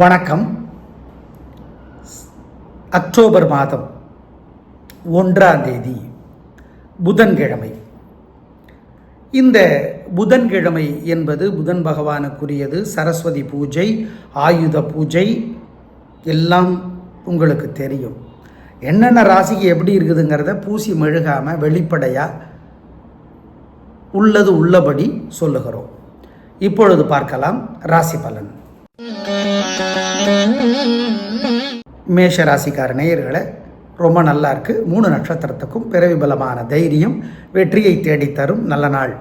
வணக்கம். அக்டோபர் மாதம் ஒன்றாம் தேதி புதன்கிழமை. இந்த புதன்கிழமை என்பது புதன் பகவானுக்குரியது. சரஸ்வதி பூஜை ஆயுத பூஜை எல்லாம் உங்களுக்கு தெரியும். என்னென்ன ராசிக்கு எப்படி இருக்குதுங்கிறத பூசி மெழுகாமல் வெளிப்படையாக உள்ளது உள்ளபடி சொல்லுகிறோம். இப்பொழுது பார்க்கலாம் ராசி பலன். மேஷ ராசிக்கார நேயர்களை ரொம்ப நல்லா இருக்கு. மூணு நட்சத்திரத்துக்கும் பிறவி பலமான தைரியம் வெற்றியை தேடித்தரும் நல்ல நாள்.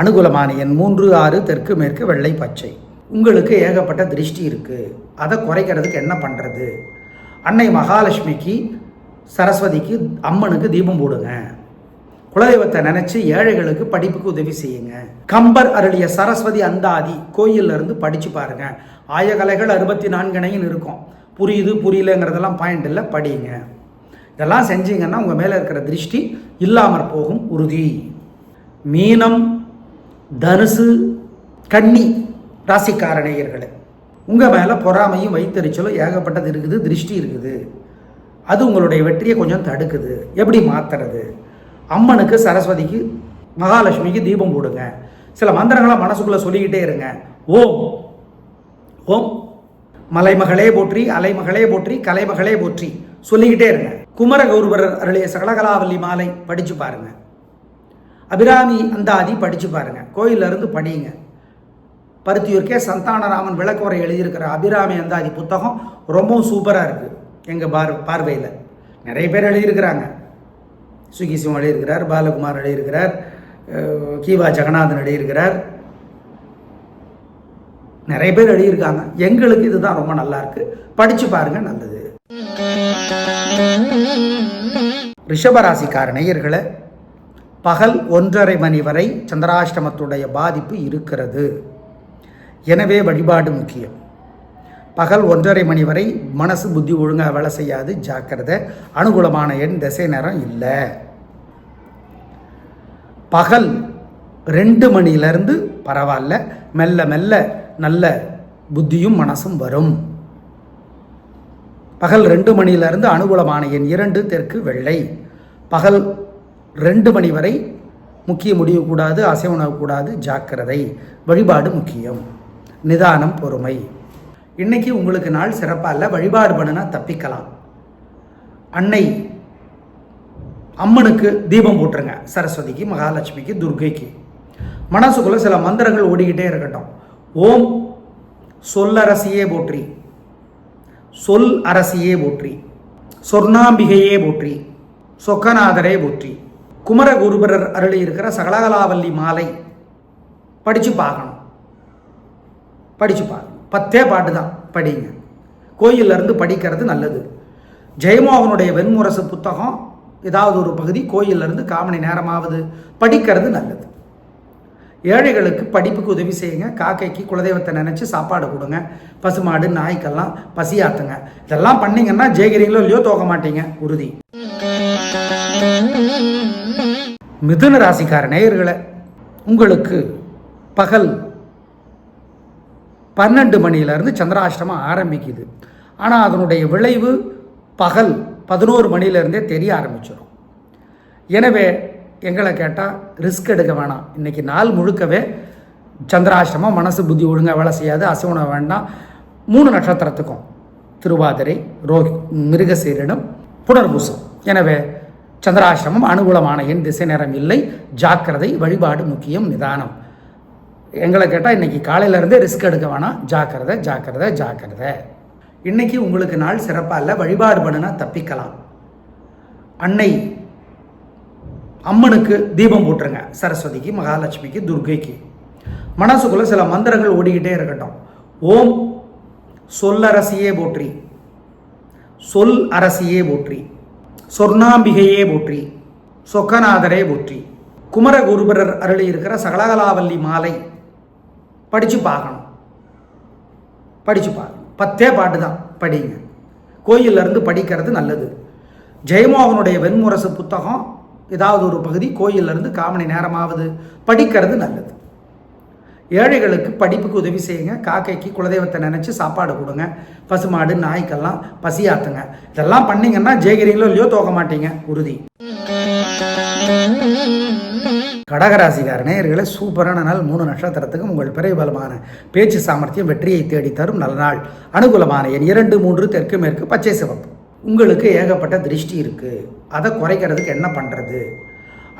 அனுகூலமான எண் மூன்று ஆறு தெற்கு மேற்கு வெள்ளை பச்சை. உங்களுக்கு ஏகப்பட்ட திருஷ்டி இருக்கு. அதை குறைக்கிறதுக்கு என்ன பண்ணுறது அன்னை மகாலட்சுமிக்கு சரஸ்வதிக்கு அம்மனுக்கு தீபம் போடுங்க. குலதெய்வத்தை நினைச்சு ஏழைகளுக்கு படிப்புக்கு உதவி செய்யுங்க. கம்பர் அருளிய சரஸ்வதி அந்தாதி கோயில்ல இருந்து படிச்சு பாருங்க. ஆயகலைகள் அறுபத்தி நான்கனையும் இருக்கும். புரியுது புரியலங்கிறதெல்லாம் பாயிண்ட் இல்லை படிங்க. இதெல்லாம் செஞ்சீங்கன்னா உங்கள் மேலே இருக்கிற திருஷ்டி இல்லாமற் போகும் உறுதி. மீனம் தனுசு கன்னி ராசிக்கார நேயர்களே உங்கள் மேலே பொறாமையும் வைத்தறிச்சலும் ஏகப்பட்டது இருக்குது திருஷ்டி இருக்குது. அது உங்களுடைய வெற்றியை கொஞ்சம் தடுக்குது. எப்படி மாத்துறது? அம்மனுக்கு சரஸ்வதிக்கு மகாலட்சுமிக்கு தீபம் போடுங்க. சில மந்திரங்களை மனசுக்குள்ளே சொல்லிக்கிட்டே இருங்க. ஓம் ஓம். மலைமகளே போற்றி அலைமகளே போற்றி கலைமகளே போற்றி. சொல்லிக்கிட்டே இருங்க. குமர கௌரவர் அருளிய சகலகலாவல்லி மாலை படித்து பாருங்க. அபிராமி அந்தாதி படித்து பாருங்க. கோயில்ல இருந்து படியுங்க பருத்தியூர்க்கே சந்தானராமன் விளக்குவரை எழுதியிருக்கிற அபிராமி அந்தாதி புத்தகம் ரொம்பவும் சூப்பராக இருக்குது எங்கள் பார் பார்வையில். நிறைய பேர் எழுதியிருக்கிறாங்க. சுகிசிவம் எழுதியிருக்கிறார் பாலகுமார் எழுதியிருக்கிறார் கீவா ஜெகநாதன் எழுதியிருக்கிறார். நிறைய பேர் எழுதியிருக்காங்க. எங்களுக்கு இதுதான் ரொம்ப நல்லா இருக்கு படிச்சு பாருங்க நல்லது. ரிஷபராசிக்கார நேயர்களை பகல் ஒன்றரை மணி வரை சந்திராஷ்டமத்துடைய பாதிப்பு இருக்கிறது. எனவே வழிபாடு முக்கியம். பகல் ஒன்றரை மணி வரை மனசு புத்தி ஒழுங்காக வேலை செய்யாது ஜாக்கிரதை. அனுகூலமான எண் திசை நேரம் இல்லை. பகல் ரெண்டு மணிலேருந்து பரவாயில்ல. மெல்ல மெல்ல நல்ல புத்தியும் மனசும் வரும். பகல் ரெண்டு மணியிலிருந்து அனுகூலமான எண் இரண்டு தெற்கு வெள்ளை. பகல் ரெண்டு மணி வரை முக்கிய முடியக்கூடாது கூடாது ஜாக்கிரதை. வழிபாடு முக்கியம். நிதானம் பொறுமை. இன்னைக்கு உங்களுக்கு நாள் சிறப்பாக இல்லை வழிபாடு பண்ணுனா தப்பிக்கலாம். அன்னை அம்மனுக்கு தீபம் போட்டுருங்க சரஸ்வதிக்கு மகாலட்சுமிக்கு துர்கைக்கு. மனசுக்குள்ளே சில மந்திரங்கள் ஓடிக்கிட்டே இருக்கட்டும். ஓம் சொல்லரசியே போற்றி. சொல் அரசியே போற்றி. சொர்ணாம்பிகையே போற்றி. சொக்கநாதரே போற்றி. குமரகுருபரர் அருளி இருக்கிற சகலகலாவல்லி மாலை படித்து பார்க்கணும். படித்து பார்க்கணும். பத்தே பாட்டு தான் படிங்க. கோயில்ல இருந்து படிக்கிறது நல்லது. ஜெயமோகனுடைய வெண்முரசு புத்தகம் ஏதாவது ஒரு பகுதி கோயிலிருந்து இருந்து காமணி நேரமாவது படிக்கிறது நல்லது. ஏழைகளுக்கு படிப்புக்கு உதவி செய்யுங்க. காக்கைக்கு குலதெய்வத்தை நினச்சி சாப்பாடு கொடுங்க. பசுமாடு நாய்க்கெல்லாம் பசியாத்துங்க. இதெல்லாம் பண்ணீங்கன்னா ஜெயிக்கிறீங்களோ இல்லையோ தோக்க மாட்டீங்க. உறுதி. மிதுன ராசிக்கார நேயர்களை உங்களுக்கு பகல் பன்னெண்டு மணியிலேருந்து சந்திராஷ்டமம் ஆரம்பிக்குது. ஆனால் அதனுடைய விளைவு பகல் பதினோரு மணிலேருந்தே தெரிய ஆரம்பிச்சிடும் எனவே எங்களை கேட்டால் ரிஸ்க் எடுக்க வேணாம். இன்றைக்கி நாள் முழுக்கவே சந்திராசிரமம் மனசு புத்தி ஒழுங்காக வேலை செய்யாது அசைவனம் வேண்டாம். மூணு நட்சத்திரத்துக்கும் திருவாதிரை ரோஹி மிருகசீரிடம் புனர்பூசம். எனவே சந்திராசிரமம் அனுகூலமான என் திசை நேரம் இல்லை ஜாக்கிரதை வழிபாடு முக்கியம் நிதானம். எங்களை கேட்டால் இன்றைக்கி காலையிலேருந்தே ரிஸ்க் எடுக்க வேணாம். ஜாக்கிரதை ஜாக்கிரதை ஜாக்கிரதை. இன்னைக்கு உங்களுக்கு நாள் சிறப்பாக இல்லை வழிபாடு பண்ணுனா தப்பிக்கலாம். அன்னை அம்மனுக்கு தீபம் போட்டுருங்க சரஸ்வதிக்கு மகாலட்சுமிக்கு துர்கைக்கு. மனசுக்குள்ள சில மந்திரங்கள் ஓடிக்கிட்டே இருக்கட்டும். ஓம் சொல்லரசியே போற்றி. சொல் அரசியே போற்றி. சொர்ணாம்பிகையே போற்றி. சொக்கநாதரே போற்றி. குமரகுருபரர் அருளி இருக்கிற சகலகலாவல்லி மாலை படித்து பார்க்கணும். படித்து பார்க்கணும் பத்தே பாட்டு தான் படிங்க. கோயில்ல இருந்து படிக்கிறது நல்லது. ஜெயமோகனுடைய வெண்முரசு புத்தகம் ஏதாவது ஒரு பகுதி கோயில்ல இருந்து காமணி நேரமாவது படிக்கிறது நல்லது. ஏழைகளுக்கு படிப்புக்கு உதவி செய்யுங்க. காக்கைக்கு குலதெய்வத்தை நினச்சி சாப்பாடு கொடுங்க. பசுமாடு நாய்க்கெல்லாம் பசியாத்துங்க. இதெல்லாம் பண்ணீங்கன்னா ஜெயகிரிங்களோ இல்லையோ தோக்க மாட்டீங்க. உறுதி. கடகராசிக்கார நேயர்களே சூப்பரான நாள். மூணு நட்சத்திரத்துக்கும் உங்கள் பிறை பலமான பேச்சு சாமர்த்தியம் வெற்றியை தேடித்தரும் நல்ல நாள். அனுகூலமான எண் இரண்டு மூன்று தெற்கு மேற்கு பச்சை சிவப்பு. உங்களுக்கு ஏகப்பட்ட திருஷ்டி இருக்குது அதை குறைக்கிறதுக்கு என்ன பண்ணுறது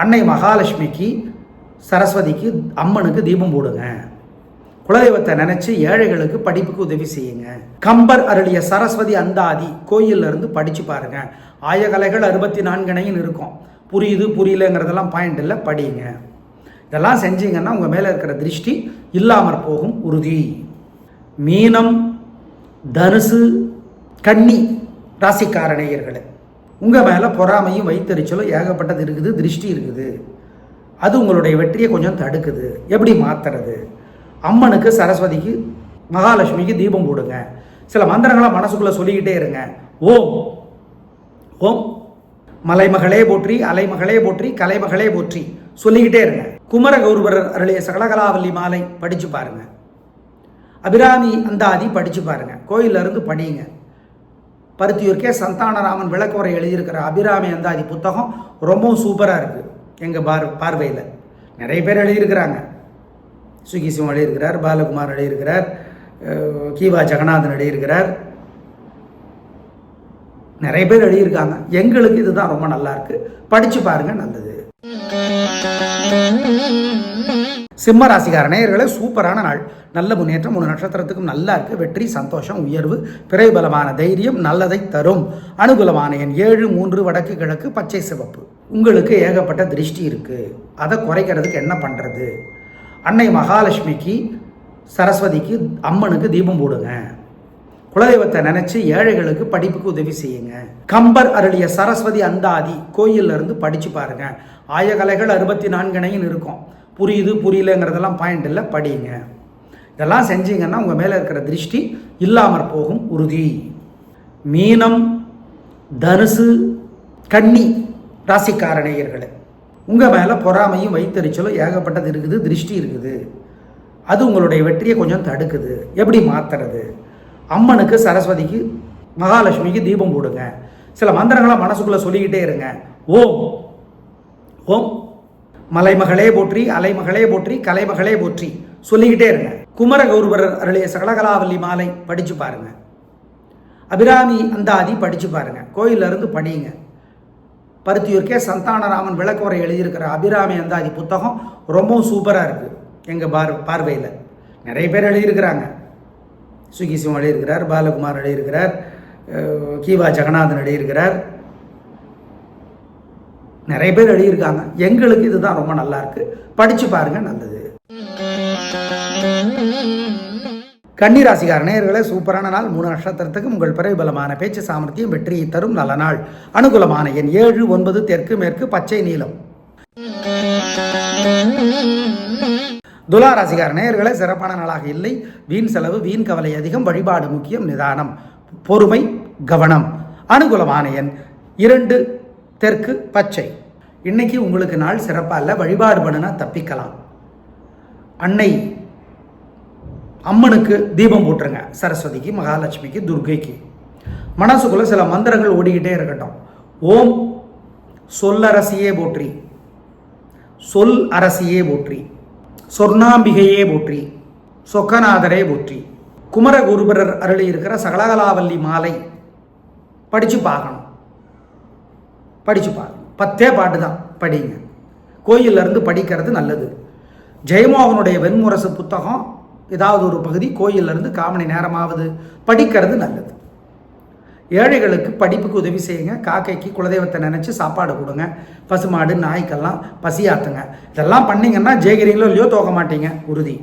அன்னை மகாலட்சுமிக்கு சரஸ்வதிக்கு அம்மனுக்கு தீபம் போடுங்க. குலதெய்வத்தை நினைச்சு ஏழைகளுக்கு படிப்புக்கு உதவி செய்யுங்க. கம்பர் அருளிய சரஸ்வதி அந்தாதி கோயில்ல இருந்து படிச்சு பாருங்க. ஆயகலைகள் அறுபத்தி நான்கினையும் இருக்கும். புரியுது புரியலங்கிறதெல்லாம் பாயிண்ட் இல்லை படிங்க. இதெல்லாம் செஞ்சீங்கன்னா உங்கள் மேலே இருக்கிற திருஷ்டி இல்லாமற் போகும் உறுதி. மீனம் தனுசு கன்னி ராசிக்கார நேயர்களே உங்கள் மேலே பொறாமையும் வைத்தறிச்சலும் ஏகப்பட்டது இருக்குது திருஷ்டி இருக்குது. அது உங்களுடைய வெற்றியை கொஞ்சம் தடுக்குது. எப்படி மாத்துறது? அம்மனுக்கு சரஸ்வதிக்கு மகாலட்சுமிக்கு தீபம் போடுங்க. சில மந்திரங்களை மனசுக்குள்ளே சொல்லிக்கிட்டே இருங்க. ஓம். ஓம். மலைமகளே போற்றி அலைமகளே போற்றி கலைமகளே போற்றி சொல்லிக்கிட்டே இருங்க. குமரகௌரவர் அருளிய சகலகலாவல்லி மாலை படித்து பாருங்கள் அபிராமி அந்தாதி படித்து பாருங்கள் கோயில்ல இருந்து படியுங்க பருத்தியூர்க்கே சந்தானராமன் விளக்குவரை எழுதியிருக்கிற அபிராமி அந்தாதி புத்தகம் ரொம்பவும் சூப்பராக இருக்குது எங்கள் பார் பார்வையில். நிறைய பேர் எழுதியிருக்கிறாங்க. சுகி சிவம் எழுதியிருக்கிறார் பாலகுமார் எழுதியிருக்கிறார் கீவா ஜெகநாதன் எழுதியிருக்கிறார். நிறைய பேர் எழுதியிருக்காங்க. எங்களுக்கு இதுதான் ரொம்ப நல்லா படித்து பாருங்கள் நல்லது. சிம்ம ராசிக்கார நேயர்களே சூப்பரான நாள். நல்ல முன்னேற்றம் மூணு நட்சத்திரத்துக்கும் நல்லா இருக்கு. வெற்றி சந்தோஷம் உயர்வு பிறைபலமான தைரியம் நல்லதை தரும். அனுகூலமான எண் ஏழு மூன்று வடக்கு கிழக்கு பச்சை சிவப்பு. உங்களுக்கு ஏகப்பட்ட திருஷ்டி இருக்கு. அதை குறைக்கிறதுக்கு என்ன பண்றது? அன்னை மகாலட்சுமிக்கு சரஸ்வதிக்கு அம்மனுக்கு தீபம் போடுங்க. குலதெய்வத்தை நினைச்சு ஏழைகளுக்கு படிப்புக்கு உதவி செய்யுங்க. கம்பர் அருளிய சரஸ்வதி அந்தாதி கோயில்ல இருந்து படிச்சு பாருங்க. ஆயகலைகள் அறுபத்தி நான்கினையும் இருக்கும். புரியுது புரியலங்கிறதெல்லாம் பாயிண்ட் இல்லை படிங்க. இதெல்லாம் செஞ்சீங்கன்னா உங்கள் மேலே இருக்கிற திருஷ்டி இல்லாமற் போகும் உறுதி. மீனம் தனுசு கன்னி ராசிக்கார உங்கள் மேலே பொறாமையும் வைத்தறிச்சலும் ஏகப்பட்டது இருக்குது திருஷ்டி இருக்குது. அது உங்களுடைய வெற்றியை கொஞ்சம் தடுக்குது. எப்படி மாத்துறது? அம்மனுக்கு சரஸ்வதிக்கு மகாலட்சுமிக்கு தீபம் போடுங்க. சில மந்திரங்களை மனசுக்குள்ளே சொல்லிக்கிட்டே இருங்க. ஓம். ஓம். மலைமகளே போற்றி அலைமகளே போற்றி கலைமகளே போற்றி சொல்லிக்கிட்டே இருங்க. குமர கௌரவரர் அருளிய சகலகலாவல்லி மாலை படித்து பாருங்க. அபிராமி அந்தாதி படித்து பாருங்க. கோயில்ல இருந்து படியுங்க பருத்தியூர்க்கே சந்தானராமன் விளக்குவரை எழுதியிருக்கிற அபிராமி அந்தாதி புத்தகம் ரொம்பவும் சூப்பராக இருக்குது எங்கள் பார் பார்வையில். நிறைய பேர் எழுதியிருக்கிறாங்க. சுகிசிவம் எழுதியிருக்கிறார் பாலகுமார் எழுதியிருக்கிறார் கீவா ஜெகநாதன் எழுதியிருக்கிறார் நிறைய பேர் எழுதியிருக்காங்க எங்களுக்கு இதுதான் ரொம்ப நல்லா இருக்கு. படிச்சு பாருங்க நல்லது. கன்னிராசிகார நேயர்களே சூப்பரான நாள். மூணு நட்சத்திரத்துக்கு உங்கள் பிரபலமான பேச்சு சாமர்த்தியம் வெற்றியை தரும் நல்ல நாள். அனுகூலமான எண் ஏழு ஒன்பது தெற்கு மேற்கு பச்சை நீளம் துலா ராசிக்கார நேயர்களே சிறப்பான நாளாக இல்லை. வீண் செலவு வீண் கவலை அதிகம் வழிபாடு முக்கியம் நிதானம் பொறுமை கவனம் அனுகூலமான எண் இரண்டு தெற்கு பச்சை. இன்னைக்கு உங்களுக்கு நாள் சிறப்பாக இல்லை வழிபாடு பண்ணுனா தப்பிக்கலாம். அன்னை அம்மனுக்கு தீபம் போட்டுருங்க சரஸ்வதிக்கு மகாலட்சுமிக்கு துர்கைக்கு. மனசுக்குள்ள சில மந்திரங்கள் ஓடிக்கிட்டே இருக்கட்டும். ஓம் சொல்லரசியே போற்றி. சொல் அரசியே போற்றி. சொர்ணாம்பிகையே போற்றி சொக்கநாதரே போற்றி. குமரகுருபரர் அருளி இருக்கிற சகலகலாவல்லி மாலை படித்து பார்க்கணும். படித்து பார்க்கணும் பத்தே பாட்டு தான் படிங்க. கோயில்ல இருந்து படிக்கிறது நல்லது. ஜெயமோகனுடைய வெண்முரசு புத்தகம் ஏதாவது ஒரு பகுதி கோயிலிருந்து இருந்து காமணி நேரமாவது படிக்கிறது நல்லது. ஏழைகளுக்கு படிப்புக்கு உதவி செய்யுங்க. காக்கைக்கு குலதெய்வத்தை நினச்சி சாப்பாடு கொடுங்க. பசுமாடு நாய்க்கெல்லாம் பசியாத்துங்க. இதெல்லாம் பண்ணீங்கன்னா ஜெயகிரிங்களோ இல்லையோ தோக்க மாட்டீங்க. உறுதி.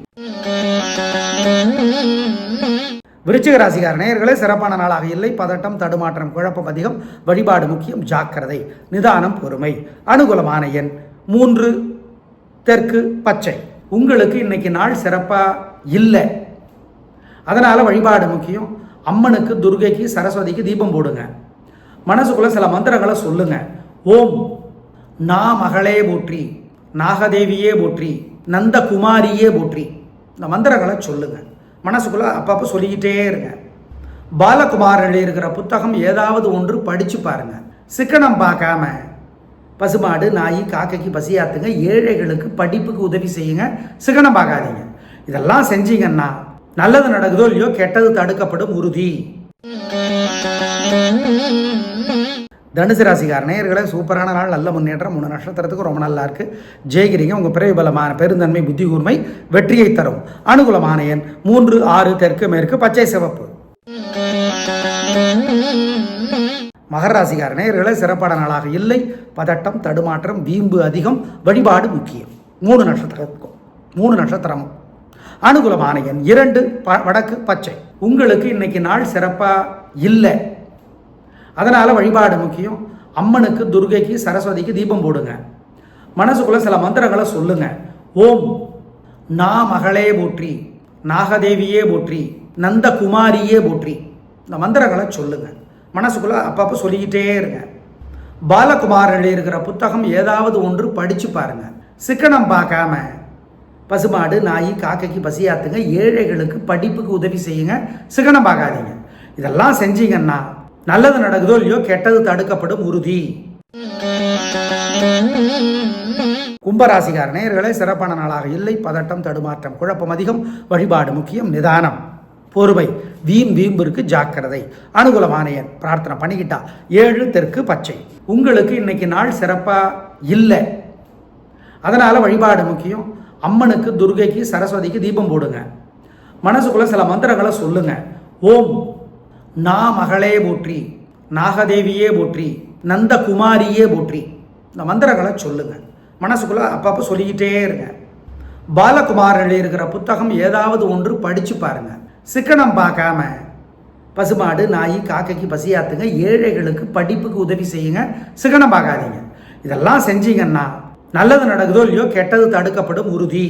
விருச்சிக ராசிகார நேயர்களே சிறப்பான நாளாக இல்லை. பதட்டம் தடுமாற்றம் குழப்பம் அதிகம். வழிபாடு முக்கியம். ஜாக்கிரதை. நிதானம் பொறுமை. அனுகூலமான எண் மூன்று. தெற்கு பச்சை. உங்களுக்கு இன்னைக்கு நாள் சிறப்பாக இல்லை. அதனால் வழிபாடு முக்கியம். அம்மனுக்கு துர்கைக்கு சரஸ்வதிக்கு தீபம் போடுங்க. மனசுக்குள்ள சில மந்திரங்களை சொல்லுங்க. ஓம் நா மகளே போற்றி நாகதேவியே போற்றி நந்த குமாரியே போற்றி. இந்த மந்திரங்களை சொல்லுங்கள் மனசுக்குள்ளே அப்பப்போ சொல்லிக்கிட்டே இருங்க. பாலகுமார் எழுதியிருக்கிற புத்தகம் ஏதாவது ஒன்று படித்து பாருங்க. சிக்கனம் பார்க்காம பசுமாடு நாய் காக்கைக்கு பசியாத்துங்க ஏழைகளுக்கு படிப்புக்கு உதவி செய்யுங்க. சிக்கனம் பார்க்காதீங்க. இதெல்லாம் செஞ்சீங்கன்னா நல்லது நடக்குதோ இல்லையோ கெட்டது தடுக்கப்படும் உறுதி. தனுசு ராசிக்கார நேயர்களே சூப்பரான நாள் நல்ல முன்னேற்றம் மூணு நட்சத்திரத்துக்கு ரொம்ப நல்லா இருக்கு. ஜெயகிரிங்க உங்கள் பிறவி பலமான பெருந்தன்மை புத்தி கூர்மை வெற்றியை தரும். அனுகூலமான எண் மூன்று ஆறு தெற்கு மேற்கு பச்சை சிவப்பு. மகர ராசிக்கார நேயர்களே சிறப்பான நாளாக இல்லை. பதட்டம் தடுமாற்றம் வீம்பு அதிகம் வழிபாடு முக்கியம். மூணு நட்சத்திரத்துக்கும் மூணு நட்சத்திரமும். அனுகூலமான எண் இரண்டு ப- வடக்கு பச்சை. உங்களுக்கு இன்னைக்கு நாள் சிறப்பாக இல்லை. அதனால் வழிபாடு முக்கியம். அம்மனுக்கு துர்கைக்கு சரஸ்வதிக்கு தீபம் போடுங்க. மனசுக்குள்ள சில மந்திரங்களை சொல்லுங்க. ஓம் நா மகளே போற்றி நாகதேவியே போற்றி நந்த குமாரியே போற்றி. இந்த மந்திரங்களை சொல்லுங்க. மனசுக்குள்ள அப்பப்போ சொல்லிக்கிட்டே இருங்க. பாலகுமார் எழுதியிருக்கிற புத்தகம் ஏதாவது ஒன்று படித்து பாருங்க. சிக்கனம் பார்க்காம பசுமாடு நாய் காக்கைக்கு பசியாத்துங்க ஏழைகளுக்கு படிப்புக்கு உதவி செய்யுங்க சிக்கனம் பார்க்காதீங்க இதெல்லாம் செஞ்சீங்கன்னா நல்லது நடக்குதோ இல்லையோ கெட்டது தடுக்கப்படும் உறுதி. கும்பராசிகார நேயர்களே சிறப்பான நாளாக இல்லை பதட்டம் தடுமாற்றம் குழப்பம் அதிகம் வழிபாடு முக்கியம் நிதானம் பொறுமை வீண் வீம்பிற்கு ஜாக்கிரதை அனுகூலமான எண் பிரார்த்தனை பண்ணிக்கிட்டா ஏழு தெற்கு பச்சை. உங்களுக்கு இன்னைக்கு நாள் சிறப்பாக இல்லை. அதனால் வழிபாடு முக்கியம். அம்மனுக்கு துர்கைக்கு சரஸ்வதிக்கு தீபம் போடுங்க. மனசுக்குள்ள சில மந்திரங்களை சொல்லுங்க. ஓம் நா மகளே போற்றி நாகதேவியே போற்றி நந்த குமாரியே போற்றி. இந்த மந்திரங்களை சொல்லுங்க. மனசுக்குள்ள அப்பப்போ சொல்லிக்கிட்டே இருங்க. பாலகுமார் எழுதியிருக்கிற புத்தகம் ஏதாவது ஒன்று படித்து பாருங்க. சிக்கனம் பார்க்காம பசுமாடு நாய் காக்கைக்கு பசியாத்துங்க ஏழைகளுக்கு படிப்புக்கு உதவி செய்யுங்க. சிக்கனம் பார்க்காதீங்க. இதெல்லாம் செஞ்சீங்கன்னா நல்லது நடக்குதோ இல்லையோ கெட்டது தடுக்கப்படும் உறுதி.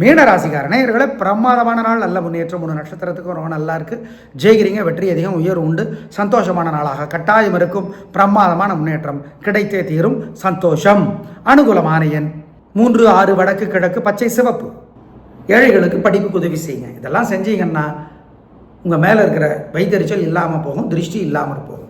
மீன ராசிக்கார நேயர்களே பிரமாதமான நாள் நல்ல முன்னேற்றம் மூணு நட்சத்திரத்துக்கும் ரொம்ப நல்லா இருக்கு. ஜெயிக்கிறீங்க வெற்றி அதிகம் உயர்வு உண்டு. சந்தோஷமான நாளாக கட்டாயம் இருக்கும். பிரமாதமான முன்னேற்றம் கிடைத்தே தீரும். சந்தோஷம். அனுகூலமான எண் மூன்று ஆறு வடக்கு கிழக்கு பச்சை சிவப்பு. ஏழைகளுக்கு படிப்புக்கு உதவி செய்யுங்க. இதெல்லாம் செஞ்சீங்கன்னா உங்கள் மேலே இருக்கிற வைத்தறிச்சல் இல்லாமல் போகும் திருஷ்டி இல்லாமல் போகும்.